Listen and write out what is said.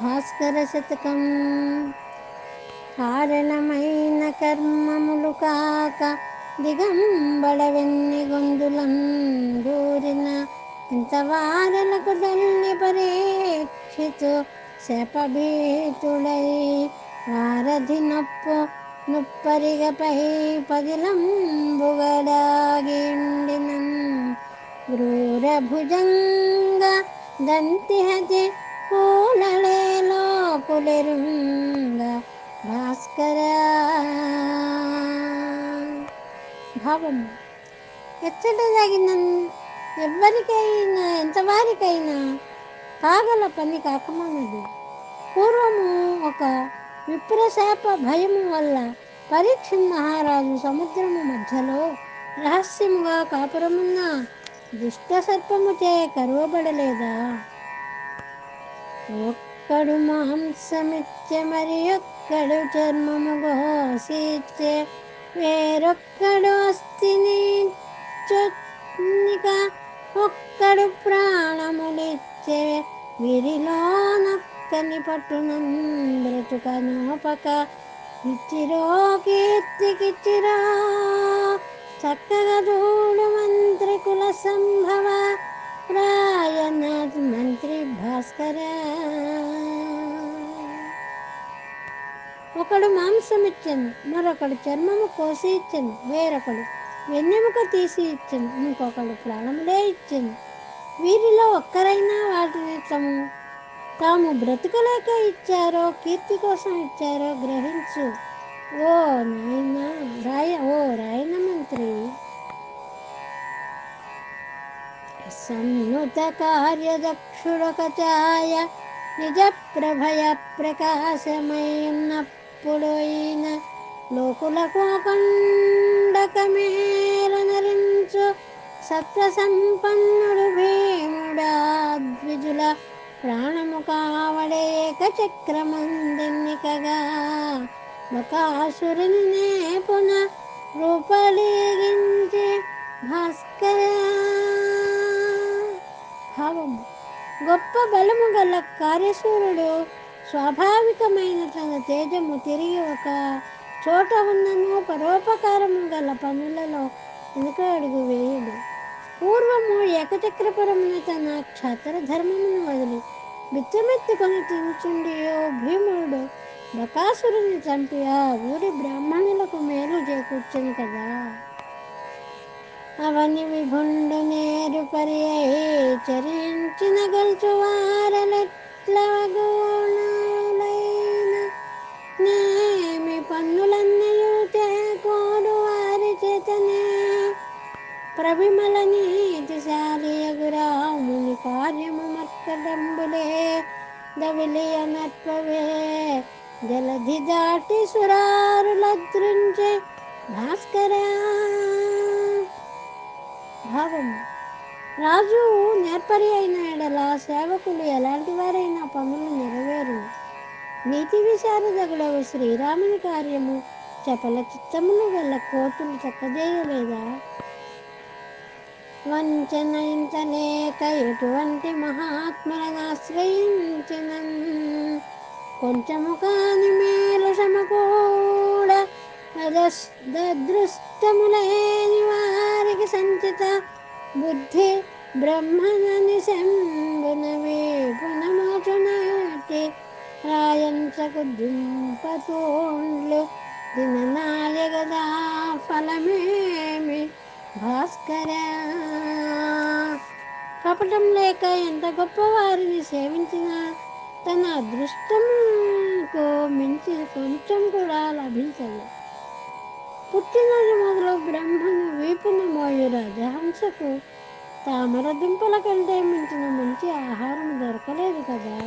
భాస్కర శతకం. కారణమైన కర్మములు కాక దిగంబడవెన్ని గొంతులం గొందులం దూరిన ఇంతవారలకు తల్లి పరీక్షితు శపభీతుడై వారధి నొప్పు నుప్పరిగపై పదిలంబుగడాగిండినం క్రూర భుజంగ దంతిహతి కూలళేలో కులిరుంగ భాస్కర. భావం. ఎచ్చట తగిన ఎవ్వరికైనా ఎంతవారికైనా కాగల పని కాకమానదు పూర్వము ఒక విప్రశాప భయము వల్ల పరీక్ష మహారాజు సముద్రము మధ్యలో రహస్యముగా కాపురమున్న దుష్ట సర్పముచే కరువబడలేదా? ఒక్కడు మాంసమిచ్చే మరి ఒక్కడు చర్మము గోసిచ్చే వేరొక్కడు అస్థిని చొన్నిక ఒక్కడు ప్రాణములిచ్చే చక్కని పట్టునం బ్రతుకనోపక ఇచ్చిరో కీర్తికిచ్చిరా చక్కగా చూడు మంత్రి కుల సంభవ. రాయనాథ్ మంత్రి భాస్కర. ఒకడు మాంసం ఇచ్చింది మరొకడు చర్మము కోసి ఇచ్చింది వేరొకడు వెన్నెముక తీసి ఇచ్చింది ఇంకొకడు ప్రాణములే ఇచ్చింది వీరిలో ఒక్కరైనా వాటిని తము తాము బ్రతకలేక ఇచ్చారో కీర్తి కోసం ఇచ్చారో గ్రహించు. ఓ నాయన రాయ ఓ రాయన మంత్రి. సన్నుత కార్యదక్షుడొక ఛాయ నిజ ప్రభయ ప్రకాశమై ఈయన లోకులకు కొండకమేలనరించు సత్వ సంపన్నుడు భీముడా ద్విజుల ప్రాణము కావడే ఏకచక్రమందిన్నికగా బకాసురుని నేపున రూపలీగించి భాస్కర. భావం గొప్ప బలము గల కార్యసూరుడు స్వాభావికమైన తన తేజము తిరిగి ఒక చోట ఉన్నను పరోపకారము గల పనులలో వెనుక అడుగు వేయడు పూర్వము ఏకచక్రపురమున తన క్షాత్ర ధర్మమును వదిలి బిచ్చమెత్తుకొని తించుండియో భీముడు. బకాసురుని చంపి ఆ ఊరి బ్రాహ్మణులకు మేలు చేకూర్చను కదా. అవని విభుండు నేరు పరి చరించిన గొలుచు వారలెట్లవగోణులైన నేమి పన్నులన్నయు కోడు వారి చేతనే ప్రవిమలని కార్యము మర్కడంబులే దవిలియనత్వవే జలధి దాటి సురారులద్రించే భాస్కరా. భావం. రాజు నేర్పరి అయిన ఎడల సేవకులు ఎలాంటి వారైనా పనులు నెరవేరు నీతి విశారదగుడవు శ్రీరాముని కార్యము చపల చిత్తమును గల కోతులు చక్కజేయలేదా? వంచనయించలేక ఎటువంటి మహాత్ములను ఆశ్రయించిన కొంచెము కాని మేలు సమకూడ దృష్టములేని వారికి సంచిత బుద్ధి బ్రహ్మనని శంభున వేపునమోచునటి రాయంచకు దింపతోండ్లు. దిననాయగదా ఫలమేమి? భాస్కర! కపటం లేక ఎంత గొప్పవారిని సేవించినా తన అదృష్టంకు మించి కొంచెం కూడా లభించదు. పుట్టినరోజు మొదలు బ్రహ్మను వీపున మోయు రాజహంసకు తామర దుంపల కంటే మించిన మంచి ఆహారం దొరకలేదు కదా.